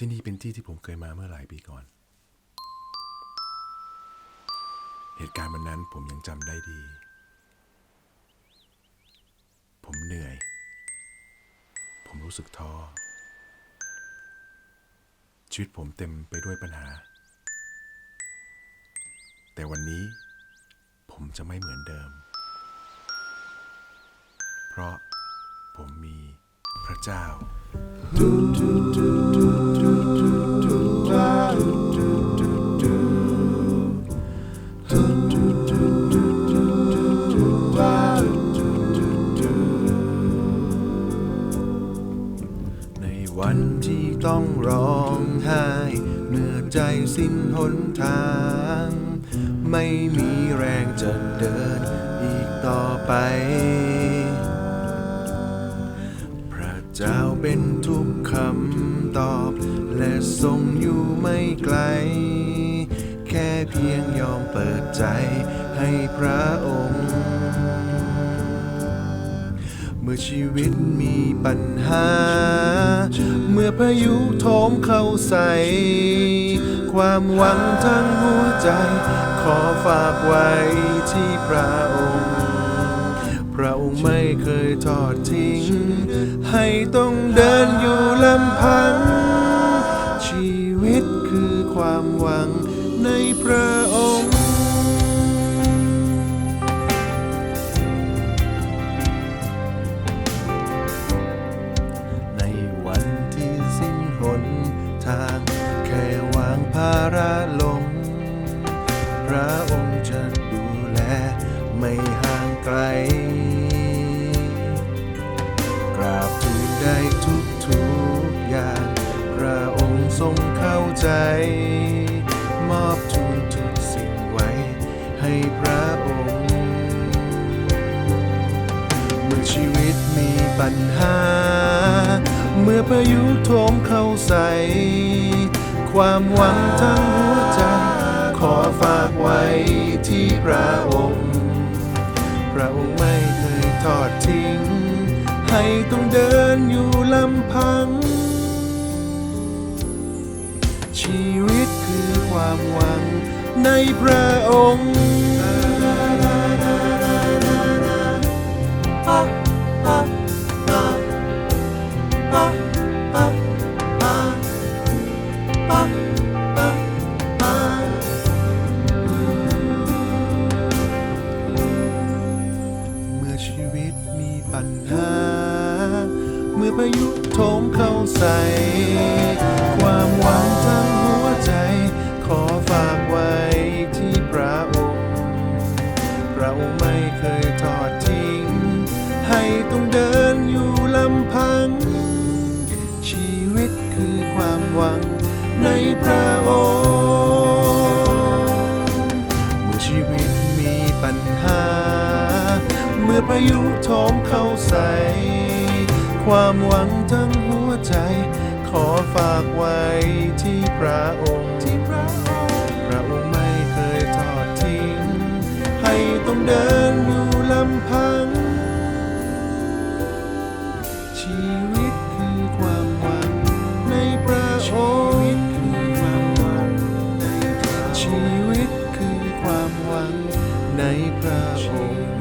ที่นี่เป็นที่ที่ผมเคยมาเมื่อหลายปีก่อน เหตุการณ์วันนั้นผมยังจำได้ดี ผมเหนื่อย ผมรู้สึกท้อ ชีวิตผมเต็มไปด้วยปัญหา แต่วันนี้ผมจะไม่เหมือนเดิม เพราะผมมี พระเจ้า ในวันที่ต้องร้องไห้ เมื่อใจสิ้นหนทาง ไม่มีแรงจะเดินอีกต่อไป เป็นทุกคำตอบ และทรงอยู่ไม่ไกล แค่เพียงยอมเปิดใจให้พระองค์ เมื่อชีวิตมีปัญหา เมื่อพายุโถมเข้าใส่ความหวังทั้งหัวใจ ขอฝากไว้ที่พระองค์ ระองค์ไม่เคยทอดทิ้ง ให้ต้องเดินอยู่ลำพัง ชีวิตคือความหวังในพระองค์ในวันที่สิ้นหนทางแค่วางภาระลง พระองค์จะดูแลไม่ห่างไกล ให้พระองค์ เมื่อชีวิตมีปัญหา เมื่อพายุโถมเข้าใส่ความหวังทั้งหัวใจ ขอฝากไว้ที่พระองค์ พระองค์ไม่เคยทอดทิ้ง ให้ต้องเดินอยู่ลำพัง ชีวิตคือความหวัง ในพระองค์เมื่อชีวิตมีปัญหา เมื่อพายุโถมเข้าใส่ ความหวัง ใส ความหวังทั้งหัวใจ ขอฝากไว้ที่พระองค์ที่พระองค์พระองค์ไม่เคยทอดทิ้ง ให้ต้องเดินอยู่ลำพัง ชีวิตคือความหวังในพระองค์ชีวิตคือความหวังในพระองค์